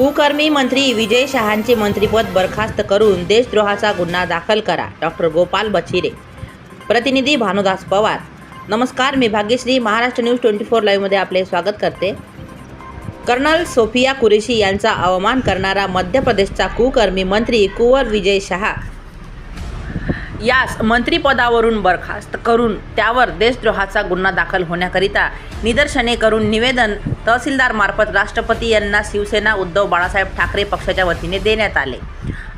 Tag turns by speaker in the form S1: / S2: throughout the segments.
S1: कुकर्मी मंत्री विजय शहांचे मंत्रीपद बरखास्त करून देशद्रोहाचा गुन्हा दाखल करा. डॉक्टर गोपाल बछिरे. प्रतिनिधी भानुदास पवार. नमस्कार मी Bhagyashree. Maharashtra news twenty four लाईव्हमध्ये आपले स्वागत करते. कर्नल सोफिया कुरेशी यांचा अवमान करणारा मध्य प्रदेशचा कुकर्मी मंत्री कुंवर विजय शहा यास मंत्रिपदावरून बरखास्त करून त्यावर देशद्रोहाचा गुन्हा दाखल होण्याकरिता निदर्शने करून निवेदन तहसीलदारमार्फत राष्ट्रपती यांना शिवसेना उद्धव बाळासाहेब ठाकरे पक्षाच्या वतीने देण्यात आले.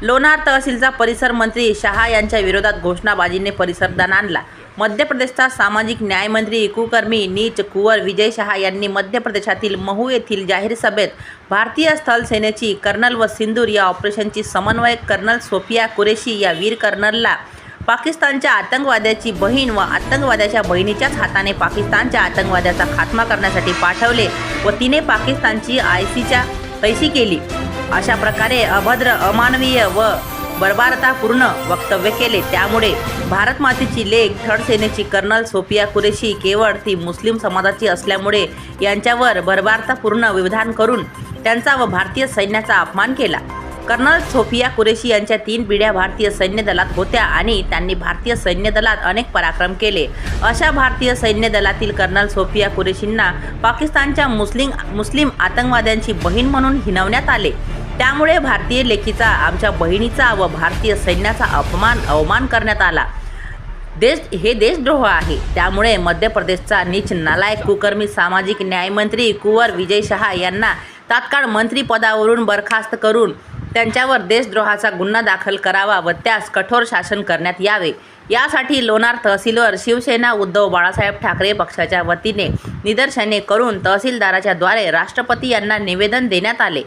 S1: लोणार तहसीलचा परिसर मंत्री शहा यांच्या विरोधात घोषणाबाजीने परिसरदान आणला. मध्य प्रदेशचा सामाजिक न्यायमंत्री इकुकर्मी नीच कुंवर विजय शहा यांनी मध्य प्रदेशातील महू येथील जाहीर सभेत भारतीय स्थल सेनेची कर्नल व सिंदूर या ऑपरेशनची समन्वयक कर्नल सोफिया कुरेशी या वीर कर्नलला पाकिस्तानच्या आतंकवाद्याची बहीण व आतंकवाद्याच्या बहिणीच्याच हाताने पाकिस्तानच्या आतंकवाद्याचा खात्मा करण्यासाठी पाठवले व तिने पाकिस्तानची आय सीच्या पैसी केली. अशा प्रकारे अभद्र अमानवीय व बर्बारतापूर्ण वक्तव्य केले. त्यामुळे भारत मातेची लेख थर्ड सेनेची कर्नल सोफिया कुरेशी केवळ ती मुस्लिम समाजाची असल्यामुळे यांच्यावर बर्बारतापूर्ण विधान करून त्यांचा व भारतीय सैन्याचा अपमान केला. कर्नल सोफिया कुरेशी यांच्या तीन पिढ्या भारतीय सैन्य दलात होत्या आणि त्यांनी भारतीय सैन्य दलात अनेक पराक्रम केले. अशा भारतीय सैन्य दलातील कर्नल सोफिया कुरेशींना पाकिस्तानच्या मुस्लिम मुस्लिम आतंकवाद्यांची बहीण म्हणून हिनवण्यात आले. त्यामुळे भारतीय लेखीचा आमच्या बहिणीचा व भारतीय सैन्याचा अपमान अवमान करण्यात आला. देश हे देशद्रोह आहे. त्यामुळे मध्य प्रदेशचा नीच नालायक कुकर्मी सामाजिक न्यायमंत्री कुंवर विजय शहा यांना तात्काळ मंत्रिपदावरून बरखास्त करून त्यांच्यावर देशद्रोहाचा गुन्हा दाखल करावा व त्यास कठोर शासन करण्यात यावे. यासाठी लोणार तहसीलवर शिवसेना उद्धव बाळासाहेब ठाकरे पक्षाच्या वतीने निदर्शने करून तहसीलदाराच्या द्वारे राष्ट्रपती यांना निवेदन देण्यात आले.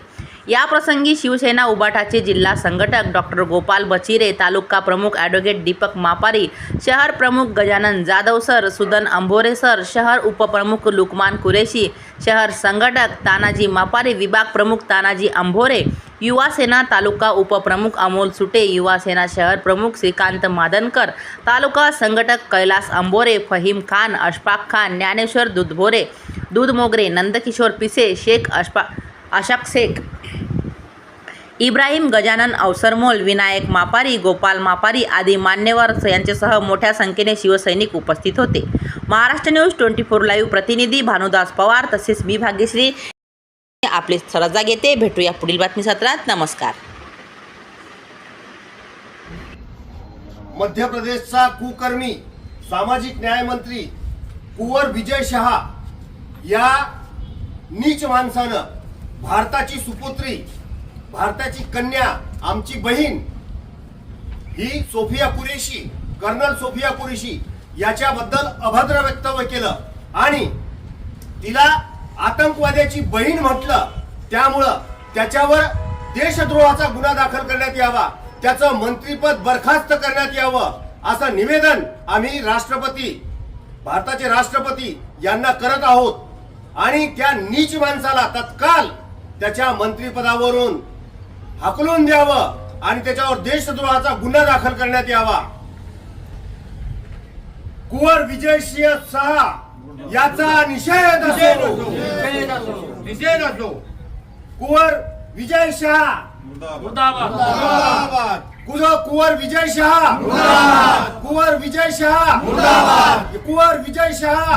S1: याप्रसंगी शिवसेना उबाटाचे जिल्हा संघटक डॉक्टर गोपाल बचिरे तालुका प्रमुख ॲडव्होकेट दीपक मापारी शहर प्रमुख गजानन जाधव सर सुदन अंभोरे सर शहर उपप्रमुख लुकमान कुरेशी शहर संघटक तानाजी मापारी विभाग प्रमुख तानाजी अंभोरे युवासेना तालुका उपप्रमुख अमोल सुटे युवासेना शहर प्रमुख श्रीकांत मादनकर तालुका संघटक कैलास अंबोरे फहीम खान अशफाक खान ज्ञानेश्वर दुधभोरे दूध मोगरे नंदकिशोर पिसे शेख अशफा अशक शेख इब्राहिम गजानन अवसरमोल विनायक मापारी गोपाल मापारी आदी मान्यवर यांच्यासह मोठ्या संख्येने शिवसैनिक उपस्थित होते. Maharashtra news twenty four live प्रतिनिधी भानुदास पवार तसेच मी भाग्यश्री आपली रजा घेते भेटूया पुढील बातमी सत्रात. नमस्कार.
S2: मध्य प्रदेशचा कुकर्मी सामाजिक न्याय मंत्री विजय शहा या नीच माणसानं भारताची सुपुत्री भारताची कन्या आमची बहीण ही सोफिया कुरेशी कर्नल सोफिया कुरेशी याच्याबद्दल अभद्र वक्तव्य केलं. आणि तिला आतंकवाद्याची बहीण म्हटलं त्यामुळं त्याच्यावर देशद्रोहाचा गुन्हा दाखल करण्यात यावा त्याचं मंत्रीपद बरखास्त करण्यात यावं असं निवेदन आम्ही राष्ट्रपती भारताचे राष्ट्रपती यांना करत आहोत. आणि त्या नीच माणसाला तत्काल त्याच्या मंत्रिपदावरून हकलून द्यावं आणि त्याच्यावर देशद्रोहाचा गुन्हा दाखल करण्यात यावा. कुंवर विजय सिंह सहा याचा निषेध असो.
S3: निषेध असो.
S2: कुंवर विजय शहा.
S3: मुर्दाबाद.
S2: कुंवर कुंवर विजय शहा. कुंवर विजय शहा. कुंवर विजय शहा.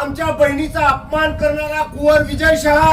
S2: आमच्या बहिणीचा अपमान करणारा कुंवर विजय शहा.